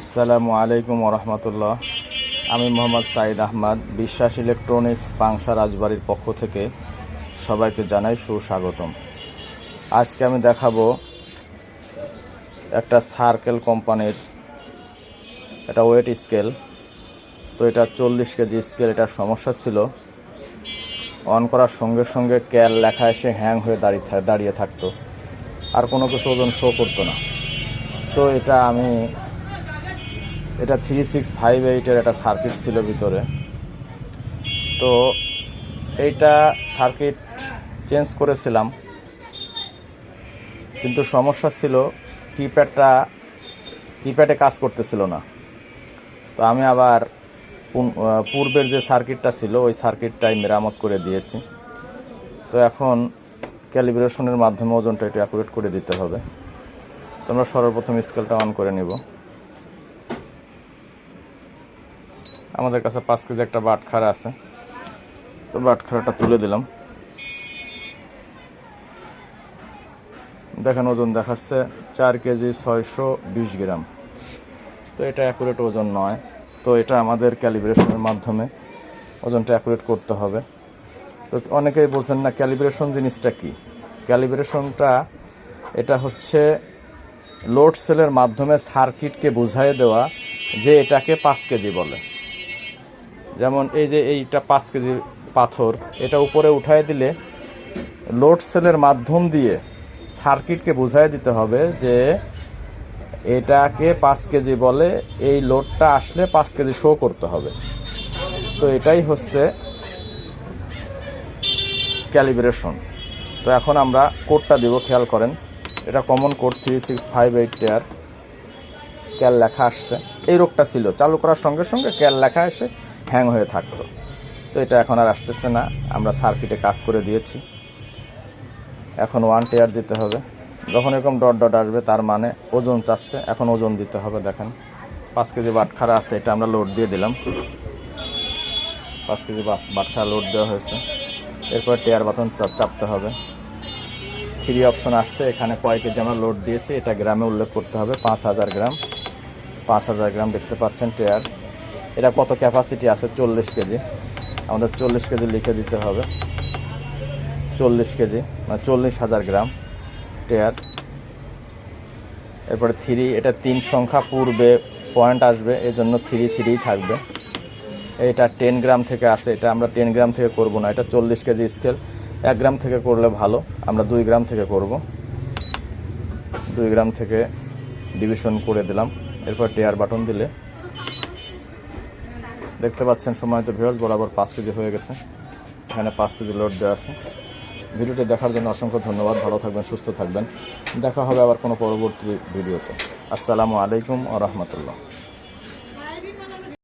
আসসালামু আলাইকুম রহমতুল্লাহ আমি মোহাম্মদ সাইদ আহমদ, বিশ্বাস ইলেকট্রনিক্স, পাংশা রাজবাড়ির পক্ষ থেকে সবাইকে জানাই সুস্বাগতম। আজকে আমি দেখাবো একটা সার্কেল কোম্পানির একটা ওয়েট স্কেল। তো এটা চল্লিশ কেজি স্কেল এটার সমস্যা ছিল। অন করার সঙ্গে সঙ্গে ক্যাল লেখা এসে হ্যাং হয়ে দাঁড়িয়ে দাঁড়িয়ে থাকতো। আর কোনো কিছু ওজন শো করতো না। তো এটা আমি এটা থ্রি সিক্স ফাইভ এইটের একটা সার্কিট ছিল ভিতরে। তো এইটা সার্কিট চেঞ্জ করেছিলাম। কিন্তু সমস্যা ছিল কিপ্যাডটা কিপ্যাডে কাজ করতেছিল না। তো আমি আবার পূর্বের যে সার্কিটটা ছিল, ওই সার্কিটটাই মেরামত করে দিয়েছি। তো এখন ক্যালিব্রেশনের মাধ্যমে ওজনটা একটু অ্যাকুরেট করে দিতে হবে। তো আমরা সর্বপ্রথম স্কেলটা অন করে নিব। আমাদের কাছে পাঁচ কেজি একটা বাটখারা আছে। তো বাটখারাটা তুলে দিলাম। দেখেন ওজন দেখাচ্ছে চার কেজি ছয়শো বিশ গ্রাম। তো এটা অ্যাকুরেট ওজন নয়। তো এটা আমাদের ক্যালিব্রেশনের মাধ্যমে ওজনটা অ্যাকুরেট করতে হবে। তো অনেকেই বোঝেন না ক্যালিব্রেশন জিনিসটা কি? ক্যালিব্রেশনটা এটা হচ্ছে লোড সেলের মাধ্যমে সার্কিটকে বুঝাই দেওয়া যে এটাকে পাঁচ কেজি বলে। যেমন এই যে এইটা পাঁচ কেজি পাথর, এটা উপরে উঠায় দিলে লোড সেলের মাধ্যম দিয়ে সার্কিটকে বুঝাই দিতে হবে যে এটাকে পাঁচ কেজি বলে, এই লোডটা আসলে পাঁচ কেজি শো করতে হবে। তো এটাই হচ্ছে ক্যালিব্রেশন। তো এখন আমরা কোডটা দিব, খেয়াল করেন। এটা common code three six five eight টেয়ার ক্যাল লেখা আসছে। এই রোগটা ছিল। চালু করার সঙ্গে সঙ্গে ক্যাল লেখা এসে হ্যাং হয়ে থাকতো। তো এটা এখন আর আসতেছে না। আমরা সার্কিটে কাজ করে দিয়েছি। এখন ওয়ান টেয়ার দিতে হবে। যখন এরকম ডট ডট আসবে, তার মানে ওজন চাচ্ছে। এখন ওজন দিতে হবে, দেখেন। পাঁচ কেজি বাটখারা আছে, এটা আমরা লোড দিয়ে দিলাম। পাঁচ কেজি বাটখারা লোড দেওয়া হয়েছে। এরপর টেয়ার চাপ- চাপতে হবে। থ্রি অপশন আসছে। এখানে কয় কেজি আমরা লোড দিয়েছি, এটা গ্রামে উল্লেখ করতে হবে। পাঁচ হাজার গ্রাম। পাঁচ হাজার গ্রাম দেখতে পাচ্ছেন টেয়ার এটা কত ক্যাপাসিটি আছে? চল্লিশ কেজি। আমাদের চল্লিশ কেজি লিখে দিতে হবে। চল্লিশ কেজি মানে চল্লিশ হাজার গ্রাম টেয়ার এরপরে থ্রি এটা তিন সংখ্যা পূর্বে পয়েন্ট আসবে এর জন্য থ্রি থ্রি থাকবে। এটা টেন গ্রাম থেকে আসে এটা আমরা টেন গ্রাম থেকে করব না, এটা চল্লিশ কেজি স্কেল এক গ্রাম থেকে করলে ভালো, আমরা দুই গ্রাম থেকে করব। দুই গ্রাম থেকে ডিভিশন করে দিলাম। এরপর টেয়ার বাটন দিলে দেখতে পাচ্ছেন সময় তো ভিউয়ার্স বরাবর পাঁচ কেজি হয়ে গেছে। এখানে পাঁচ কেজি লোড দেওয়া আছে। ভিডিওটি দেখার জন্য অসংখ্য ধন্যবাদ। ভালো থাকবেন, সুস্থ থাকবেন। দেখা হবে আবার কোনো পরবর্তী ভিডিওতে। আসসালামু আলাইকুম আ রহমতুল্লাহ।